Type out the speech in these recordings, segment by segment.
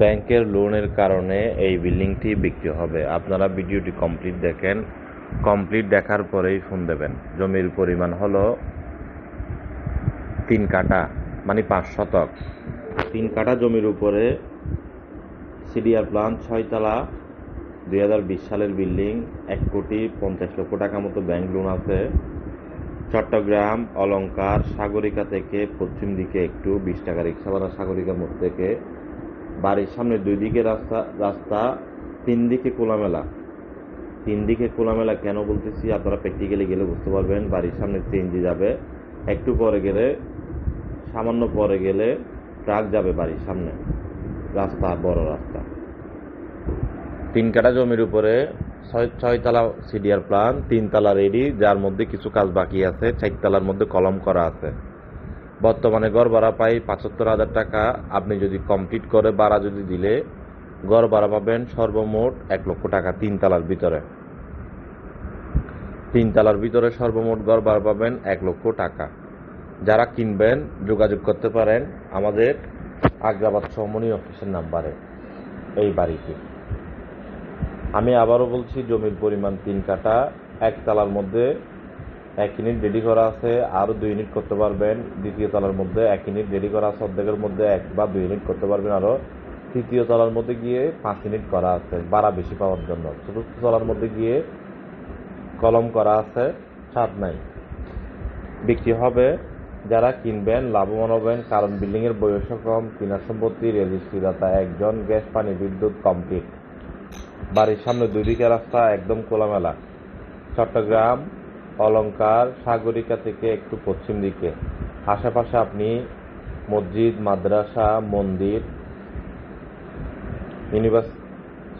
ব্যাংকের লোনের কারণে এই বিল্ডিংটি বিক্রি হবে। আপনারা ভিডিওটি কমপ্লিট দেখেন। কমপ্লিট দেখার পরেই ফোন দেবেন। জমির পরিমাণ হলো তিন কাঠা মানে পাঁচ শতক। তিন কাঠা জমির উপরে সিডিআর প্লান ছয়তলা, দুই হাজার বিশ সালের বিল্ডিং, এক কোটি পঞ্চাশ লক্ষ টাকা মতো ব্যাংক লোন আছে। চট্টগ্রাম অলঙ্কার সাগরিকা থেকে পশ্চিম দিকে একটু বিশ টাকা রিক্সা ভাড়া সাগরিকার মোড় থেকে বাড়ির সামনে দুই দিকে রাস্তা রাস্তা, তিন দিকে খোলামেলা। তিন দিকে খোলামেলা কেন বলতেছি? আপনারা প্র্যাকটিক্যালি গেলে বুঝতে পারবেন, বাড়ির সামনে সিএনজি যাবে। একটু পরে গেলে, সামান্য পরে গেলে ট্রাক যাবে বাড়ির সামনে। রাস্তা, বড় রাস্তা। তিন কাটা জমির উপরে ছয়, ছয়তলা সিডিআর প্ল্যান তিনতলা রেডি যার মধ্যে কিছু কাজ বাকি আছে, চারতলার মধ্যে কলম করা আছে। বর্তমানে গড় ভাড়া পাই পঁচাত্তর হাজার টাকা। আপনি যদি কমপ্লিট করে ভাড়া যদি দিলে, গড় ভাড়া পাবেন সর্বমোট এক লক্ষ টাকা তিন তালার ভিতরে। তিন তালার ভিতরে সর্বমোট গড় ভাড়া পাবেন এক লক্ষ টাকা। যারা কিনবেন, যোগাযোগ করতে পারেন আমাদের আগ্রাবাদ সমনি অফিসের নাম্বারে এই বাড়িটি আমি আবারও বলছি, জমির পরিমাণ তিন কাটা এক তালার মধ্যে এক ইউনিট রেডি করা আছে, আরও দুই ইউনিট করতে পারবেন। দ্বিতীয় তলার মধ্যে এক ইউনিট রেডি করা আছে, অর্ধেকের মধ্যে এক বা দুই ইউনিট করতে পারবেন আরও। তৃতীয় তলার মধ্যে গিয়ে পাঁচ ইউনিট করা আছে বাড়া বেশি পাওয়ার জন্য। চতুর্থ তলার মধ্যে গিয়ে কলম করা আছে, ছাদ নাই। বিক্রি হবে যারা কিনবেন, লাভবান হবেন, কারণ বিল্ডিংয়ের বয়স কম কিনা সম্পত্তি রেজিস্ট্রিদাতা একজন গ্যাস, পানি, বিদ্যুৎ কমপ্লিট বাড়ির সামনে দুই দিকে রাস্তা, একদম খোলামেলা। চট্টগ্রাম অলংকার সাগরিকা থেকে একটু পশ্চিম দিকে। আশেপাশে আপনি মসজিদ, মাদ্রাসা, মন্দির, ইউনিভার্স,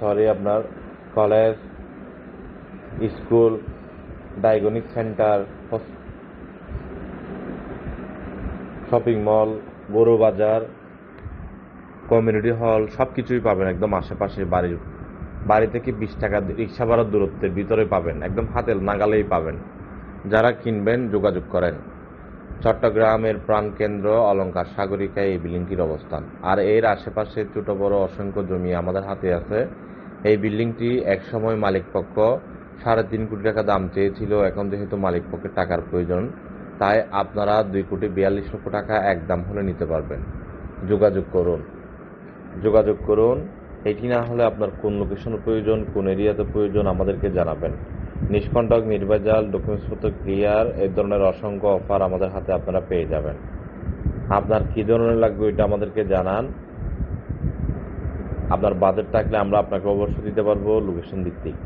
সরি, আপনার college, school, diagnostic centre shopping mall, বড় বাজার, কমিউনিটি হল সব কিছুই পাবেন একদম আশেপাশে বাড়ির। বাড়ি থেকে বিশ টাকা রিক্সা ভাড়ার দূরত্বের ভিতরে পাবেন, একদম হাতের নাগালেই পাবেন। যারা কিনবেন, যোগাযোগ করেন। চট্টগ্রামের প্রাণকেন্দ্র অলংকার সাগরিকায় এই বিল্ডিংটির অবস্থান। আর এর আশেপাশে ছোট বড় অসংখ্য জমি আমাদের হাতে আছে। এই বিল্ডিংটি একসময় মালিকপক্ষ সাড়ে তিন কোটি টাকা দাম চেয়েছিল, এখন যেহেতু মালিকপক্ষের টাকার প্রয়োজন, তাই আপনারা দুই কোটি বিয়াল্লিশ লক্ষ টাকা এক দাম হলে নিতে পারবেন। যোগাযোগ করুন। যোগাযোগ করুন। এটি না হলে আপনার কোন লোকেশনে প্রয়োজন, কোন এরিয়াতে প্রয়োজন আমাদেরকে জানাবেন। নিষ্কণ্টক নির্ভেজাল ডকুমেন্টসপত্র ক্লিয়ার এই ধরনের অসংখ্য অফার আমাদের হাতে আপনারা পেয়ে যাবেন। আপনার কী ধরনের লাগবে এটা আমাদেরকে জানান। আপনার বাজেট থাকলে আমরা আপনাকে অবশ্যই দিতে পারব লোকেশন ভিত্তিক।